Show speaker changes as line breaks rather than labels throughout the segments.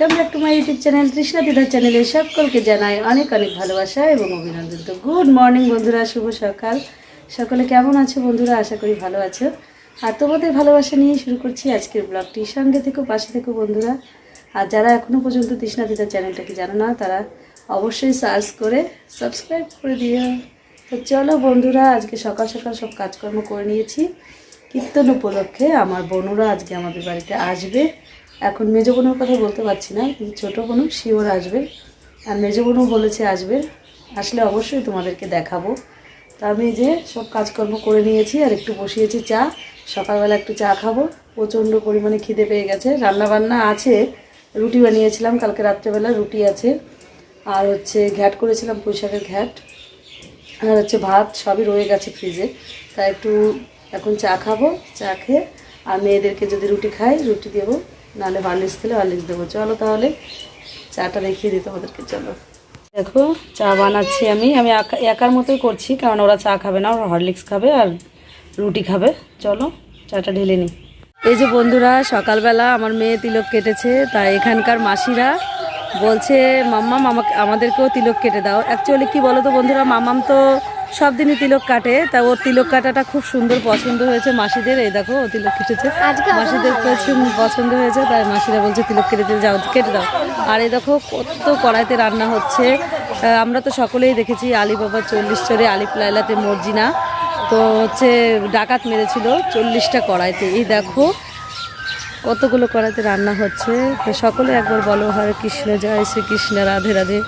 Welcome back to my YouTube channel Trishna দিদার চ্যানেলে সকলকে জানাই অনেক অনেক ভালোবাসা এবং অভিনন্দন। তো গুড মর্নিং বন্ধুরা, শুভ সকাল। সকলে কেমন আছো বন্ধুরা? আশা করি ভালো আছো। আর তোমাদের ভালোবাসা নিয়ে শুরু করছি আজকের ব্লগটি। সঙ্গে থেকো, পাশে থেকো বন্ধুরা। আর যারা এখনও পর্যন্ত তৃষ্ণা দিদার চ্যানেলটাকে জানো না, তারা অবশ্যই সার্চ করে সাবস্ক্রাইব করে দিও। তো চলো বন্ধুরা, আজকে সকাল সকাল সব কাজকর্ম করে নিয়েছি। কীর্তন উপলক্ষে আমার বোনরা আজকে আমাদের বাড়িতে আসবে। এখন মেজো বোনের কথা বলতে পারছি না, কিন্তু ছোটো বোনও শিওর আসবে। আর মেজো বোনও বলেছে আসবে। আসলে অবশ্যই তোমাদেরকে দেখাবো। তা আমি যে সব কাজকর্ম করে নিয়েছি আর একটু বসিয়েছি চা, সকালবেলা একটু চা খাব। প্রচণ্ড পরিমাণে খিদে পেয়ে গেছে। রান্না বান্না আছে, রুটি বানিয়েছিলাম, কালকে রাত্রেবেলা রুটি আছে। আর হচ্ছে ঘ্যাট করেছিলাম, পুঁইশাকের ঘ্যাট। আর হচ্ছে ভাত সবই রয়ে গেছে ফ্রিজে। তাই একটু এখন চা খাব, চা খেয়ে, আর মেয়েদেরকে যদি রুটি খাই, রুটি দেবো। নাহলে হরলিক্স খেলে হরলিক্স দেবো। চলো তাহলে চাটা দেখিয়ে দিই তোমাদেরকে, চলো। দেখো, চা বানাচ্ছি আমি। আমি একা- একার মতোই করছি, কারণ ওরা চা খাবে না, ওরা হরলিক্স খাবে আর রুটি খাবে। চলো, চাটা ঢেলে নিই। এই যে বন্ধুরা, সকালবেলা আমার মেয়ে তিলক কেটেছে তাই এখানকার মাসিরা বলছে, মাম্মাম, আমাকে, আমাদেরকেও তিলক কেটে দাও। অ্যাকচুয়ালি কি বলো তো বন্ধুরা, মাম্মাম তো সব দিনই তিলক কাটে। তা ওর তিলক কাটাটা খুব সুন্দর পছন্দ হয়েছে মাসিদের। এই দেখো ও তিলক কেটেছে। মাসিদের পছন্দ হয়েছে তাই মাসিরা বলছে তিলক কেটে দিয়ে যাও কেটে দাও। আর এই দেখো কত কড়াইতে রান্না হচ্ছে। আমরা তো সকলেই দেখেছি আলী বাবা চল্লিশ চরে আলিপ লাইলাতে মর্জিনা। তো হচ্ছে ডাকাত মেরেছিল চল্লিশটা কড়াইতে। এই দেখো কতগুলো কড়াইতে রান্না হচ্ছে। সকলে একবার বলো হরে কৃষ্ণ জয় শ্রীকৃষ্ণ রাধে রাধে।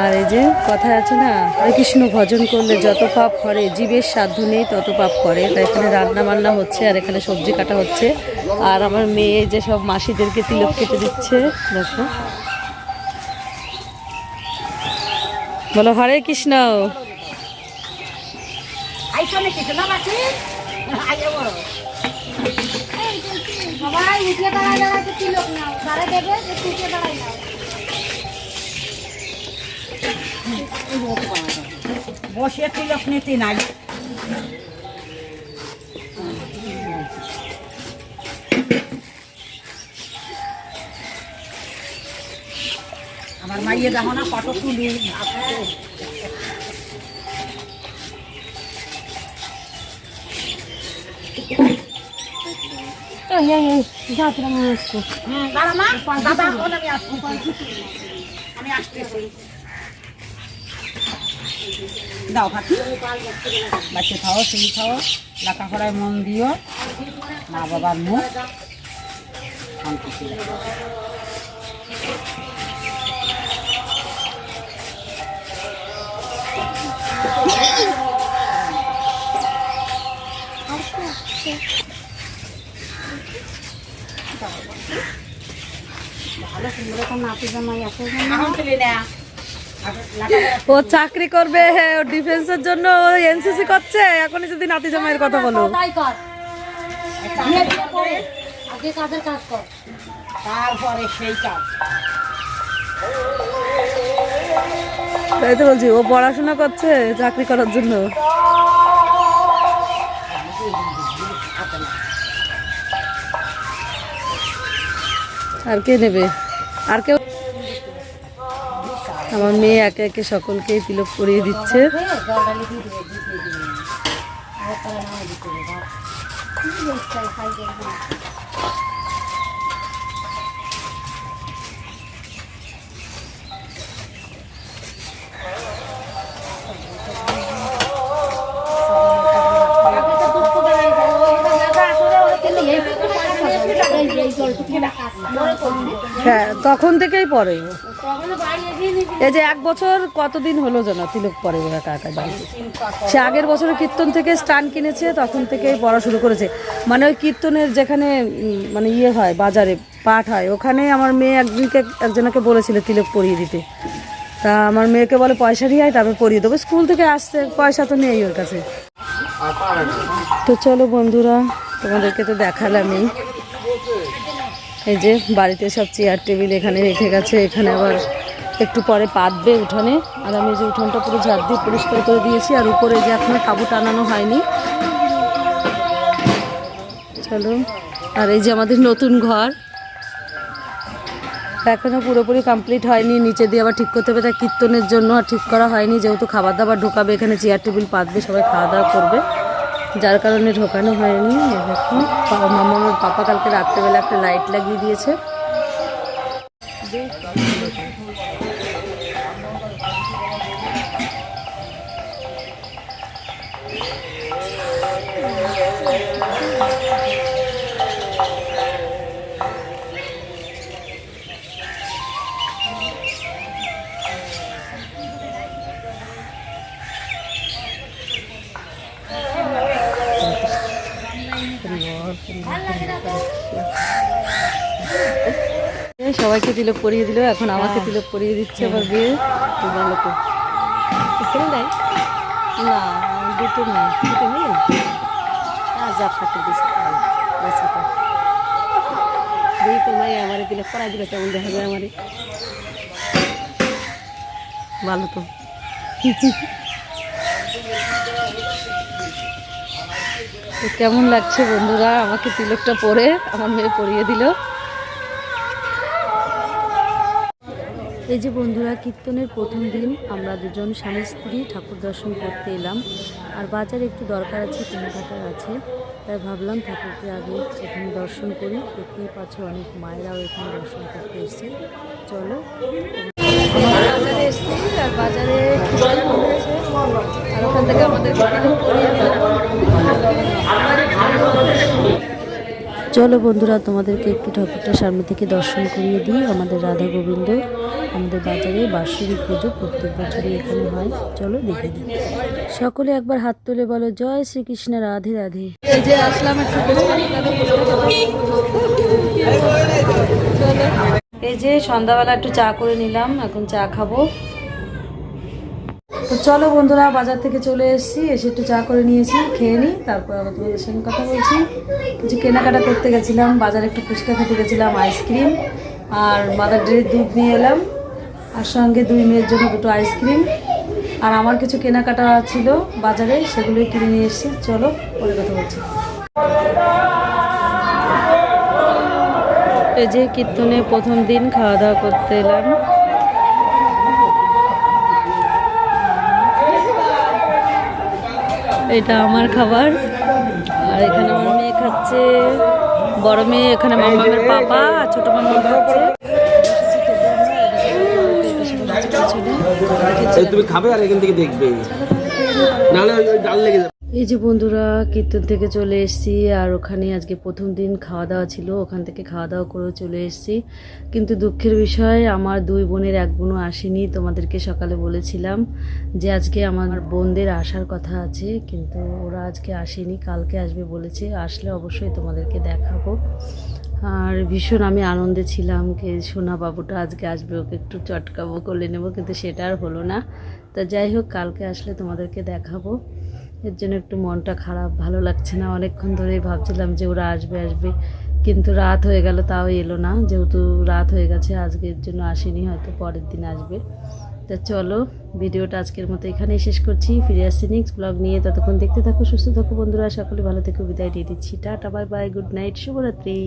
আর এই যে কথা আছে না কৃষ্ণ ভজন করলে যত পাপ করে, জীবের সাধ্য নেই তত পাপ করে। তাই এখানে রান্না বান্না হচ্ছে আর এখানে সবজি কাটা হচ্ছে। আর আমার মেয়ে যে সব মাসিদেরকে তিলক কেটে দিচ্ছে, দেখো। বলো, হরে কৃষ্ণ।
বসে তিলক নিতে নাই। আমার মাইয়ে দেখো না কত তুলি দাঁড়া মা। দাদা আমি আসছি। আমি আসতেছি। দাও ভাতি। বাচ্চা খাও সেই খাও লেখাপড়ায় মন দিও। মা বাবার মুখ। শান্তি ছিল এখন। তুলি না।
ও চাকরি করবে ও ডিফেন্সের জন্য ও এনসিসি করছে। এখনই যদি নাতি জামাইয়ের কথা বলো।
আগে কাজের কাজ কর।
তারপরে সেই কাজ।
তাই তো বলছি ও পড়াশোনা করছে চাকরি করার জন্য। আর কে নেবে? আর কেউ আমার মেয়ে একে একে সকলকেই তিলক করিয়ে দিচ্ছে হ্যাঁ তখন থেকেই পরে। এই যে এক বছর কতদিন হলো যেন তিলক পরে ও একা একা বাড়িতে সে আগের বছরে কীর্তন থেকে স্টান কিনেছে, তখন থেকেই পড়া শুরু করেছে। মানে ওই কীর্তনের যেখানে মানে ইয়ে হয়, বাজারে পাঠ হয়, ওখানে আমার মেয়ে একদিনকে একজনকে বলেছিল তিলক পরিয়ে দিতে। তা আমার মেয়েকে বলে, পয়সা দিয়ে তারপর পরিয়ে দেবো। স্কুল থেকে আসছে, পয়সা তো নেই ওর কাছে। তো চলো বন্ধুরা, তোমাদেরকে তো দেখালামই। এই যে বাড়িতে সব চেয়ার টেবিল এখানে রেখে গেছে, এখানে আবার একটু পরে পাতবে উঠানে। আর আমি যে উঠোনটা পুরো ঝাড় দিয়ে পরিষ্কার করে দিয়েছি, আর উপরে যে এখনও তাবু টানানো হয়নি। চলো, আর এই যে আমাদের নতুন ঘর। এখনও পুরোপুরি কমপ্লিট হয়নি, নিচে দিয়ে আবার ঠিক করতে হবে, তাই কীর্তনের জন্য আর ঠিক করা হয়নি, যেহেতু খাবার দাবার ঢোকাবে, এখানে চেয়ার টেবিল পাতবে, সবাই খাওয়া দাওয়া করবে। যার কারণে ঢোকানো হয়নি। দেখুন মামার পাপা কালকে রাত্রেবেলা একটা লাইট লাগিয়ে দিয়েছে। সবাইকে তিলক পরিয়ে দিল এখন আমাকে তিলক পরিয়ে দিচ্ছে আবার বিয়ে। তো ভালো তো
নাই?
না দুটো নেই
দুটো আর যা তো দুই তো মাই আমার দিলে পড়াই দিলে কেমন দেখা যায় আমারে?
ভালো তো। কেমন লাগছে বন্ধুরা? আমাকে তিলকটা পরে আমার মেয়ে পরিয়ে দিল। এই যে বন্ধুরা, কীর্তনের প্রথম দিন আমরা দুজন স্বামী স্ত্রী ঠাকুর দর্শন করতে এলাম। আর বাজারে একটু দরকার আছে, কেনাকাটার আছে। তাই ভাবলাম ঠাকুরকে আগে এখানে দর্শন করি। দেখতেই পাচ্ছ অনেক মায়েরাও এখানে দর্শন করতে এসছে। চলো। বাজারে এসছি, আর বাজারে আর ওখান থেকে আমাদের পরিয়ে দিল চলো বন্ধুরা, তোমাদেরকে একটু ঠাকুরটা সামনে থেকে দর্শন করিয়ে দিই। আমাদের রাধা গোবিন্দ, আমাদের বাজারে বার্ষিক পুজো প্রত্যেক বছরই এখানে হয়। চলো দেখে দিই সকলে একবার হাত তুলে বলো, জয় শ্রীকৃষ্ণ, রাধে রাধে। এই যে সন্ধ্যাবেলা একটু চা করে নিলাম, এখন চা খাব। তো চলো বন্ধুরা, বাজার থেকে চলে এসেছি, এসে একটু চা করে নিয়েছি, খেয়ে নিই, তারপর আবার তোমাদের সঙ্গে কথা বলছি। কিছু কেনাকাটা করতে গেছিলাম, বাজারে একটু ফুচকা খেতে গেছিলাম, আইসক্রিম আর মাদার ডেয়ারির দুধ নিয়ে এলাম। আর সঙ্গে দুই মেয়ের জন্য দুটো আইসক্রিম। আর আমার কিছু কেনাকাটা ছিল বাজারে, সেগুলোই কিনে নিয়ে এসেছি। চলো, পরে কথা বলছি। এই যে কীর্তনে প্রথম দিন, খাওয়া দাওয়া করতে এলাম। এটা আমার খাবার। আর এখানে আমার মেয়ে খাচ্ছে। বড় মেয়ে এখানে মামামের পাপা, আর ছোট মামা খাচ্ছে।
তুমি খাবে আর এখান থেকে দেখবে। নাহলে ওই ডাল লেগে যাবে।
এই যে বন্ধুরা, কীর্তন থেকে চলে এসেছি আর ওখানে আজকে প্রথম দিন খাওয়া দাওয়া ছিল, ওখান থেকে খাওয়া দাওয়া করেও চলে এসেছি। কিন্তু দুঃখের বিষয়, আমার দুই বোনের এক বোনও আসেনি, তোমাদেরকে সকালে বলেছিলাম যে আজকে আমার বোনদের আসার কথা আছে, কিন্তু ওরা আজকে আসেনি, কালকে আসবে বলেছে, আসলে অবশ্যই তোমাদেরকে দেখাবো। আর ভীষণ আমি আনন্দে ছিলাম যে সোনা বাবুটা আজকে আসবে, ওকে একটু চটকাবো করে নেব, কিন্তু সেটা আর হলো না। তা যাই হোক, কালকে আসলে তোমাদেরকে দেখাবো। এর জন্য একটু মনটা খারাপ, ভালো লাগছে না। অনেকক্ষণ ধরেই ভাবছিলাম যে ওরা আসবে আসবে। কিন্তু রাত হয়ে গেল, তাও এলো না। যেহেতু রাত হয়ে গেছে আজকের জন্য আসেনি, হয়তো পরের দিন আসবে। তা চলো, ভিডিওটা আজকের মতো এখানেই শেষ করছি। ফিরে আসছি নেক্সট ব্লগ নিয়ে। ততক্ষণ দেখতে থাকো, সুস্থ থাকো বন্ধুরা। সকলে ভালো থেকে। বিদায় দিয়ে দিচ্ছি। Tata bye bye good night শুভরাত্রি।